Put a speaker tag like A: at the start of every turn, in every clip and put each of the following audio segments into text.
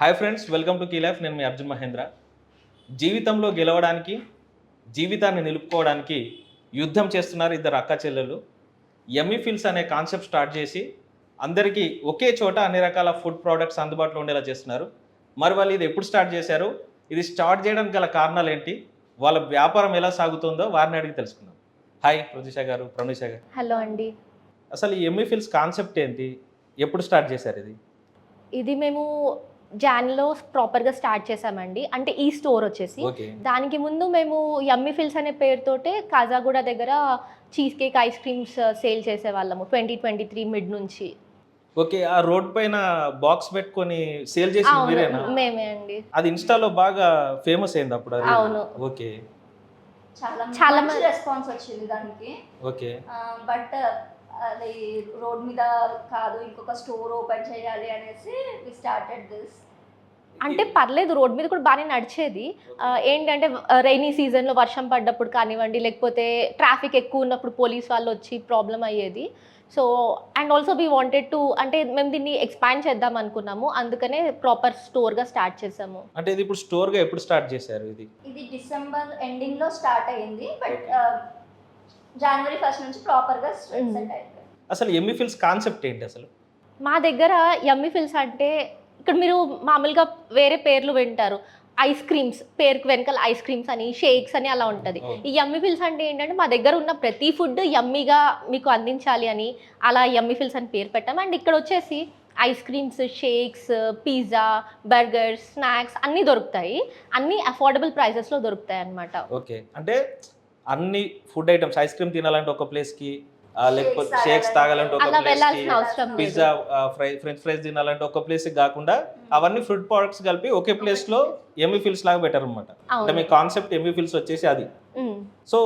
A: Hi friends welcome to key life నేను మీ అర్జున్ మహేంద్ర. జీవితంలో గెలవడానికి జీవితాన్ని నిలుపుకోవడానికి యుద్ధం చేస్తున్నారు ఇద్దరు అక్క చెల్లెలు ఎమ్మీ ఫిల్స్ అనే కాన్సెప్ట్ స్టార్ట్ చేసి అందరికీ ఒకే చోట అన్ని రకాల ఫుడ్ ప్రోడక్ట్స్ అందుబాటులో ఉండేలా చేస్తున్నారు. మరి వాళ్ళు ఇది ఎప్పుడు స్టార్ట్ చేశారు? ఇది స్టార్ట్ చేయడానికి గల కారణాలు ఏంటి? వాళ్ళ వ్యాపారం ఎలా సాగుతుందో వారిని అడిగి తెలుసుకుందాం. హాయ్ ప్రతిష గారు ప్రణుష గారు.
B: హలో అండి.
A: అసలు ఈ ఎమ్మీ ఫిల్స్ కాన్సెప్ట్ ఏంటి? ఎప్పుడు స్టార్ట్ చేశారు ఇది?
B: ఇది మేము జాన్లో ప్రాపర్గా స్టార్ట్ చేసామండి అంటే ఈ స్టోర్ వచ్చేసి. దానికి ముందు మేము యమ్మీ ఫిల్స్ అనే పేరుతోటే కాజాగూడ దగ్గర cheese cake ice creams sale చేసేవాళ్ళము ట్వంటీ ట్వంటీ త్రీ మిడ్ నుంచి.
A: ఓకే ఆ రోడ్ పైన బాక్స్ పెట్టుకొని సేల్ చేసి మీరేనా?
B: మేమే అండి.
A: అది ఇన్స్టాలో బాగా ఫేమస్ అయింది అప్పుడు
B: అవును.
A: ఓకే.
C: చాలా
B: మంది-
C: రెస్పాన్స్ వచ్చింది దానికి.
A: ఓకే.
C: బట్ అది రోడ్ మీద కాదు ఇంకొక స్టోర్ ఓపెన్ చేయాలి అనేసి వి స్టార్టెడ్ దిస్
B: అంటే పర్లేదు రోడ్ మీద కూడా బాగానే నడిచేది. ఏంటంటే రైనీ సీజన్లో వర్షం పడ్డప్పుడు కానివ్వండి లేకపోతే ట్రాఫిక్ ఎక్కువ ఉన్నప్పుడు పోలీస్ వాళ్ళు వచ్చి ప్రాబ్లం అయ్యేది. So and also we wanted to అంటే మేము దీన్ని ఎక్స్పాండ్ చేద్దాం అనుకున్నాము. అందుకనే ప్రాపర్ స్టోర్గా స్టార్ట్ చేసాము.
A: అంటే ఇది ఇప్పుడు స్టోర్గా ఎప్పుడు స్టార్ట్ చేశారు ఇది?
C: ఇది డిసెంబర్ ఎండింగ్లో స్టార్ట్ అయ్యింది. బట్ జనవరి ఫస్ట్ నుంచి ప్రాపర్గా సెట్
B: Mm.
C: అయిపోయింది.
A: అసలు ఎమ్మి ఫిల్స్ కాన్సెప్ట్ ఏంటి అసలు?
B: మా దగ్గర యమ్మీ ఫిల్స్ అంటే ఇక్కడ మీరు మామూలుగా వేరే పేర్లు వింటారు. ఐస్ క్రీమ్స్ పేరుకు వెనకాల ఐస్ క్రీమ్స్ అని షేక్స్ అని అలా ఉంటుంది. ఈ యమ్మీ ఫిల్స్ అంటే ఏంటంటే మా దగ్గర ఉన్న ప్రతి ఫుడ్ యమ్మీగా మీకు అందించాలి అని అలా యమ్మీ ఫిల్స్ అని పేరు పెట్టాం. అండ్ ఇక్కడ వచ్చేసి ice creams shakes pizza burgers snacks అన్నీ దొరుకుతాయి. అన్నీ అఫోర్డబుల్ ప్రైసెస్లో దొరుకుతాయి అన్నమాట.
A: ఓకే. అంటే అన్ని ఫుడ్ ఐటమ్స్ ఐస్ క్రీమ్ తినాలంటే ఒక ప్లేస్కి ఆ, లేకపోతే షేక్స్ తాగాలంటే ఒక place pizza fry french fries తినాలంటే ఒక ప్లేస్కి కాకుండా అవన్నీ ఫుడ్ ప్రొడక్ట్స్ కలిపి ఒకే ప్లేస్లో ఎమ్మి ఫిల్స్ లాగా పెట్టారు అనమాట అంటే మీ కాన్సెప్ట్ ఎమ్మి ఫిల్స్ వచ్చేసి అది.
B: ఉమ్.
A: సో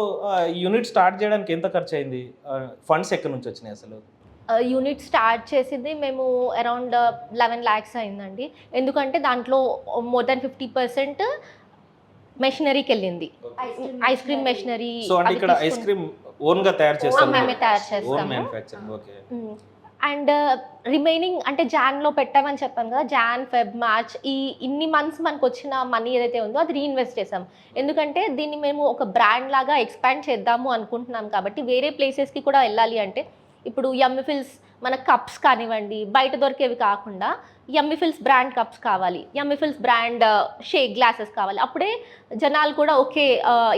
A: యూనిట్ స్టార్ట్ చేయడానికి ఎంత ఖర్చు అయింది? ఫండ్స్ ఎక్కడి నుంచి వచ్చినాయి అసలు?
B: యూనిట్ స్టార్ట్ చేసింది మేము అరౌండ్ లెవెన్ ల్యాక్స్ అయిందండి. ఎందుకంటే దాంట్లో మోర్ దాన్ ఫిఫ్టీ పర్సెంట్ మెషినరీకి వెళ్ళింది ఐస్ క్రీమ్ మెషినరీ
A: సో అంటే ఇక్కడ ఐస్ క్రీమ్ ఓన్గా తయారు చేస్తారు
B: మేమే తయారు
A: ఓన్
B: చేస్తాము.
A: మ్యానుఫ్యాక్చరింగ్ ఓకే
B: అండ్ రిమైనింగ్ అంటే జాన్లో పెట్టామని చెప్పాను కదా జాన్ ఫెబ్ మార్చ్ ఈ ఇన్ని మంత్స్ మనకు వచ్చిన మనీ ఏదైతే ఉందో అది రీఇన్వెస్ట్ చేసాం. ఎందుకంటే దీన్ని మేము ఒక బ్రాండ్ లాగా ఎక్స్పాండ్ చేద్దాము అనుకుంటున్నాం కాబట్టి వేరే ప్లేసెస్కి కూడా వెళ్ళాలి అంటే ఇప్పుడు యమ్మిఫిల్స్ మన కప్స్ కానివ్వండి బయట దొరికేవి కాకుండా యమ్మిఫిల్స్ బ్రాండ్ కప్స్ కావాలి. యమ్మిఫిల్స్ బ్రాండ్ షేక్ గ్లాసెస్ కావాలి. అప్పుడే జనాలు కూడా ఓకే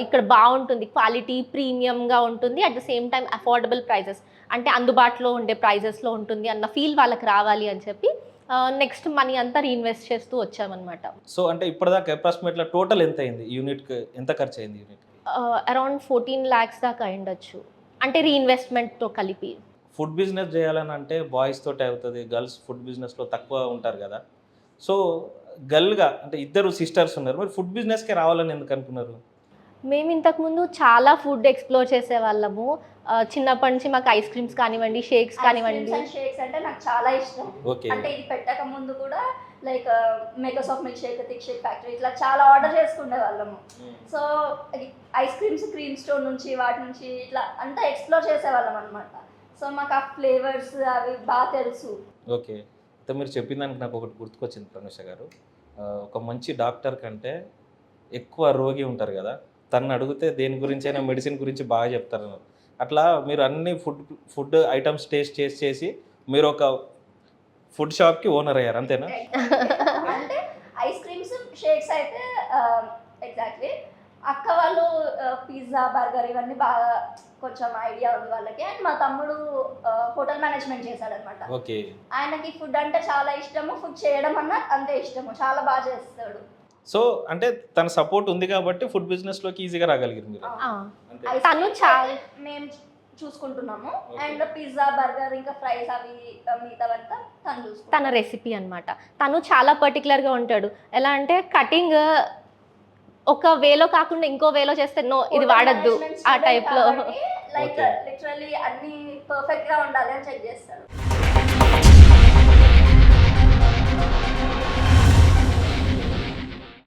B: ఇక్కడ బాగుంటుంది క్వాలిటీ ప్రీమియంగా ఉంటుంది at the same time affordable prices అంటే అందుబాటులో ఉండే ప్రైజెస్లో ఉంటుంది అన్న ఫీల్ వాళ్ళకి రావాలి అని చెప్పి నెక్స్ట్ మనీ అంతా రీఇన్వెస్ట్ చేస్తూ వచ్చామన్నమాట.
A: సో అంటే ఇప్పటిదాకా అప్రాక్సిమేట్ టోటల్ ఎంత అయింది యూనిట్కి ఎంత ఖర్చు అయింది యూనిట్
B: అరౌండ్ ఫోర్టీన్ ల్యాక్స్ దాకా అయిండొచ్చు. అంటే రీఇన్వెస్ట్మెంట్తో కలిపి.
A: ఫుడ్ బిజినెస్ చేయాలని అంటే బాయ్స్ తోటి అవుతుంది గర్ల్స్ ఫుడ్ బిజినెస్లో తక్కువ ఉంటారు కదా. సో గర్ల్గా అంటే ఇద్దరు సిస్టర్స్ ఉన్నారు మరి ఫుడ్ బిజినెస్కి రావాలని ఎందుకు అనుకున్నారు?
B: మేము ఇంతకుముందు చాలా ఫుడ్ ఎక్స్ప్లోర్ చేసే వాళ్ళము. ఆ, చిన్నప్పటి నుంచి మాకు ఐస్ క్రీమ్స్ కానివ్వండి షేక్స్ కానివ్వండి.
C: షేక్స్ అంటే నాకు చాలా ఇష్టం. అంటే ఇది పెట్టక ముందు కూడా like makers of milk shake thick shake factory ఇట్లా చాలా ఆర్డర్ చేసుకునే వాళ్ళము. So ice creams cream store నుంచి వాటి నుంచి ఇట్లా అంతా ఎక్స్ప్లోర్ చేసేవాళ్ళం అనమాట సో మాకు ఆ ఫ్లేవర్స్ అవి బాగా తెలుసు.
A: ఓకే. అయితే మీరు చెప్పిన దానికి నాకు ఒకటి గుర్తుకొచ్చింది ప్రనుష గారు. ఒక మంచి డాక్టర్ కంటే ఎక్కువ రోగి ఉంటారు కదా తను అడిగితే దేని గురించి అయినా మెడిసిన్ గురించి బాగా చెప్తారు అట్లా మీరు అన్ని ఫుడ్ ఫుడ్ ఐటమ్స్ టేస్ట్ చేసి చేసి మీరు ఒక ఫుడ్ షాప్కి ఓనర్ అయ్యారు అంతేనా?
C: అంటే ఐస్ క్రీమ్స్ షేక్స్ అయితే ఎగ్జాక్ట్లీ అక్క వాళ్ళు పిజ్జా బర్గర్ ఇవన్నీ బాగా కొంచెం ఐడియా ఉంది వాళ్ళకి. అండ్ మా తమ్ముడు హోటల్ మేనేజ్మెంట్ చేశాడనమాట
A: ఓకే.
C: ఆయనకి ఫుడ్ అంటే చాలా ఇష్టము. ఫుడ్ చేయడం అన్న అంతే ఇష్టము. చాలా బాగా చేస్తాడు.
A: సో అంటే తన సపోర్ట్ ఉంది కాబట్టి ఫుడ్ బిజినెస్లోకి ఈజీగా రాగలిగారు మీరు.
B: తను చాలా-
C: మేము చూసుకుంటున్నాము. అండ్ పిజ్జా బర్గర్ ఇంకా ఫ్రైస్ అవి మిగతావంతా తను
B: తన
C: చూసుకుంటాను
B: రెసిపీ అన్నమాట. తను చాలా పర్టికులర్గా ఉంటాడు. ఎలా అంటే కటింగ్ ఒక వేలో కాకుండా ఇంకో వేలో చేస్తే నో ఇది వాడద్దు ఆ టైప్లో.
C: లైక్ లిటరల్లీ అన్ని పర్ఫెక్ట్గా ఉండాలి అని చెక్ చేస్తారు